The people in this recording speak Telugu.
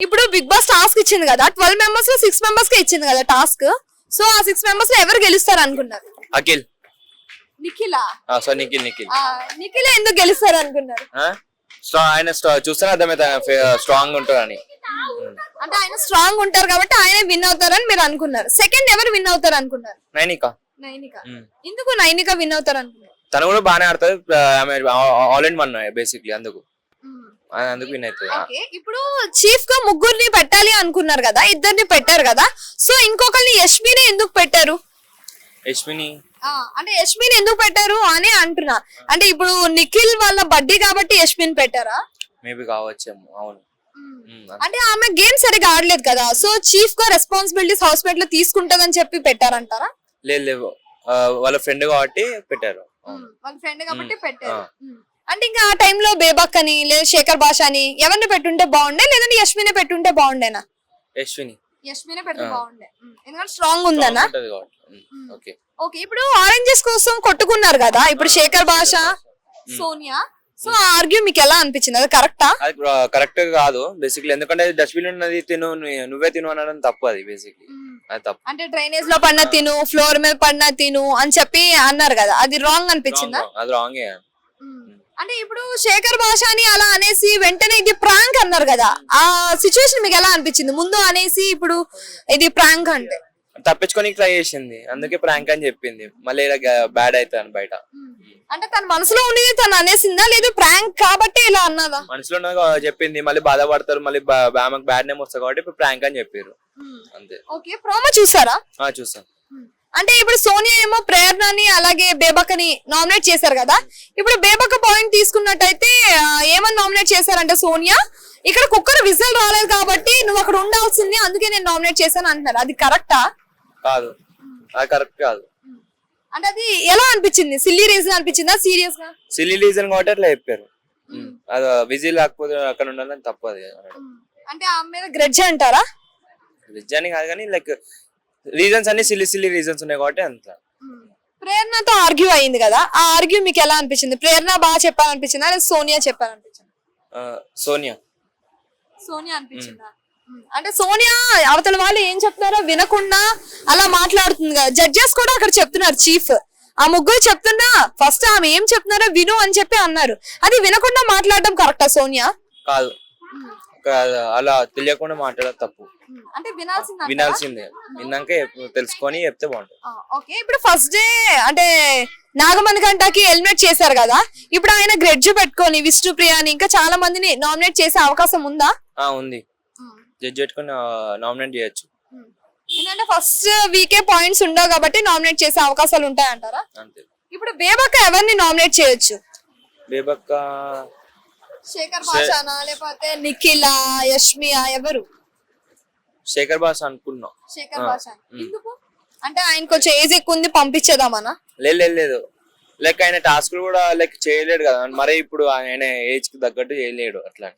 ఇప్పుడు బిగ్ బాస్ టాస్క్ ఇచ్చింది కదా ట్వెల్వ్ మెంబర్స్లో సిక్స్ మెంబర్స్ కే ఇచ్చింది కదా టాస్క్ సో ఆ సిక్స్ మెంబర్స్లో ఎవరు గెలుస్తారు అనుకున్నారు? అఖిల్. నిఖిలా? సో నిఖిల్ నిఖిల్. నిఖిల్ ఎందుకు గెలుస్తారు అనుకున్నారు? ఆయన చూస్తేనే అర్థమైతే స్ట్రాంగ్ ఉంటాడని అంటే ఆయన స్ట్రాంగ్ ఉంటారు కాబట్టి ఆయనే విన్ అవుతారని మీరు అనుకున్నారు. సెకండ్ ఎవరు విన్ అవుతారు అనుకున్నారు? నైనిక. నైనిక. ఉమ్. ఎందుకు నైనిక విన్ అవుతారు అనుకున్నారు? తను కూడా బాగానే ఆడుతుంది ఆమె ఆల్ ఇన్ వన్ బేసిక్లీ అందుకు. అందుకు విన్ అవుతుంది. ఓకే ఇప్పుడు చీఫ్గా ముగ్గురిని పెట్టాలి అనుకున్నారు కదా ఇద్దరిని పెట్టారు కదా సో ఇంకొకరిని యష్మిని ఎందుకు పెట్టారు? యశ్మిని ఆ, అంటే యష్మిని ఎందుకు పెట్టారు అని అంటున్నా. అంటే ఇప్పుడు నిఖిల్ వాళ్ళ బడ్డీ కాబట్టి యష్మిని పెట్టారా? మేబీ కావచ్చేమో అవును. ఉమ్, అంటే ఆమె గేమ్ సరిగా ఆడలేదు కదా సో చీఫ్గా రెస్పాన్సిబిలిటీస్ హౌస్ మేట్లో తీసుకుంటదని చెప్పి పెట్టారంటారా? లేదు ఆ, వాళ్ళ ఫ్రెండ్ కాబట్టి పెట్టారు. అవును. వాళ్ళ ఫ్రెండ్ కాబట్టి. పెట్టారు. అంటే ఇంకా ఆ టైంలో బేబక్ అని లేదా శేఖర్ భాష అని ఎవరిని పెట్టుంటే బాగుండే లేదంటే యష్మిని పెట్టుంటే బాగుండేనా? యశ్విని యష్మినే పెడితే. బాగుండే. ఎందుకంటే స్ట్రాంగ్ ఉందనా. ఓకే. ఓకే ఇప్పుడు ఆరెంజెస్ కోసం కొట్టుకున్నారు కదా ఇప్పుడు శేఖర్ భాష సోనియా. సో ఆ ఆర్గ్యూ మీకు ఎలా అనిపించింది? అది కరెక్టా అది కరెక్ట్ కాదు బేసిక్లీ ఎందుకంటే డస్ట్బిన్ ఉన్నది తిను నువ్వే తిను అనడం తప్పు అది బేసిక్లీ అది తప్పు. అంటే డ్రైనేజ్లో పడిన తిను ఫ్లోర్ మీద పడిన తిను అని చెప్పి అన్నారు కదా అది రాంగ్ అనిపించిందా? అది రాంగ్ అంటే ఇప్పుడు శేఖర్ భాష అని అలా అనేసి వెంటనే ఇది ప్రాంక్ అన్నారు కదా. ఆ సిచ్యువేషన్ మీకు ఎలా అనిపించింది? ముందు అనేసి ఇప్పుడు ఇది ప్రాంక్ అంటే. తప్పించుకొని ట్రై చేసింది. అందుకే ప్రాంక్ అని చెప్పింది. మళ్ళీ బ్యాడ్ అవుతాను బయట. అంటే తన మనసులో ఉండేది తను అనేసిందా? లేదు ప్రాంక్ కాబట్టి ఇలా అన్నదా? మనసులో ఉన్నది చెప్పింది. మళ్ళీ బాధపడతారు. మళ్ళీ బ్యాడ్ నేమ్ వస్తుంది కాబట్టి ఇప్పుడు ప్రాంక్ అని చెప్పారు అంతే. ఓకే ప్రోమో చూసారా? ఆ చూస్తాం అంటే ఇప్పుడు సోనియా ఏమో ప్రేరణని అలాగే బేబకని నామినేట్ చేశారు కదా. ఇప్పుడు బేబక పాయింట్ తీసుకున్నట్టయితే ఏమని నామినేట్ చేశారంటే సోనియా? ఇక్కడ కుక్కర్ విజిల్ రాలేదు కాబట్టి నువ్వు అక్కడ ఉండాల్సింది అందుకే నేను నామినేట్ చేశాను అంటున్నారు. అది కరెక్టా కాదు. అది కరెక్ట్ కాదు. అంటే అది ఎలా అనిపించింది? సిల్లీ రీజన్ అనిపించిందా? సీరియస్గా? సిల్లీ రీజన్ కాబట్టి అట్లా చెప్పారు. అది విజిల్ లేకపోతే అక్కడ ఉండాలని తప్పు అది. అంటే ఆమె మీద గ్రెడ్జ్ అంటారా? విజ్ అని కాదు కానీ లైక్ రీజన్స్ అన్ని సిల్లీ సిల్లీ రీజన్స్ ఉన్నాయి కాబట్టి అంత. ప్రేరణతో ఆర్గ్యూ అయింది కదా ఆ ఆర్గ్యూ మీకు ఎలా అనిపించింది? ప్రేరణ బాగా చెప్పాలనిపించిందా? లేదా సోనియా చెప్పాలనిపించింది? సోనియా. సోనియా అనిపించిందా? అంటే సోనియా అవతల వాళ్ళు ఏం చెప్తున్నారో వినకుండా అలా మాట్లాడుతుంది కదా. జడ్జెస్ కూడా అక్కడ చెప్తున్నారు చీఫ్ ఆ ముగ్గురు చెప్తున్నా ఫస్ట్ ఆమె ఏం చెప్తున్నారో విను అని చెప్పి అన్నారు. అది వినకుండా మాట్లాడడం కరెక్టా సోనియా? కాదు. అలా తెలియకుండా మాట్లాడడం తప్పు. వినాల్సింది వినాల్సిందే. విన్నాక తెలుసుకొని చెప్తే బాగుంటుంది. ఓకే. ఇప్పుడు ఫస్ట్ డే అంటే నాగమణి గంటకి ఎలిమినేట్ చేశారు కదా? ఇప్పుడు ఆయన గ్రెడ్జ్ పెట్టుకొని విష్ణుప్రియ అని ఇంకా చాలా మందిని నామినేట్ చేసే అవకాశం ఉందా? ఆ ఉంది. జడ్జ్ పెట్టుకొని నామినేట్ చేయొచ్చు. ఎందుకంటే ఫస్ట్ వీకే పాయింట్స్ ఉండవు కాబట్టి నామినేట్ చేసే అవకాశాలు ఉంటాయి అంటారా అంతే. ఇప్పుడు బేబక్క ఎవరిని నామినేట్ చేయొచ్చు? బేబక్క శేఖర్ భాషానా లేకపోతే నిఖిల యష్మియా ఎవరు? శేఖర్ బాస్ అనుకున్నాం శేఖర్ ఆ, భాష ఉమ్. ఎందుకు? అంటే ఆయన కొంచెం ఏజ్ ఎక్కువ ఉంది పంపించేదామనా లేదు లేదు, లేదు. లైక్ ఆయన టాస్క్ కూడా లైక్ చేయలేడు కదా. మరి ఇప్పుడు ఆయన ఏజ్కి తగ్గట్టు చేయలేడు అట్లా.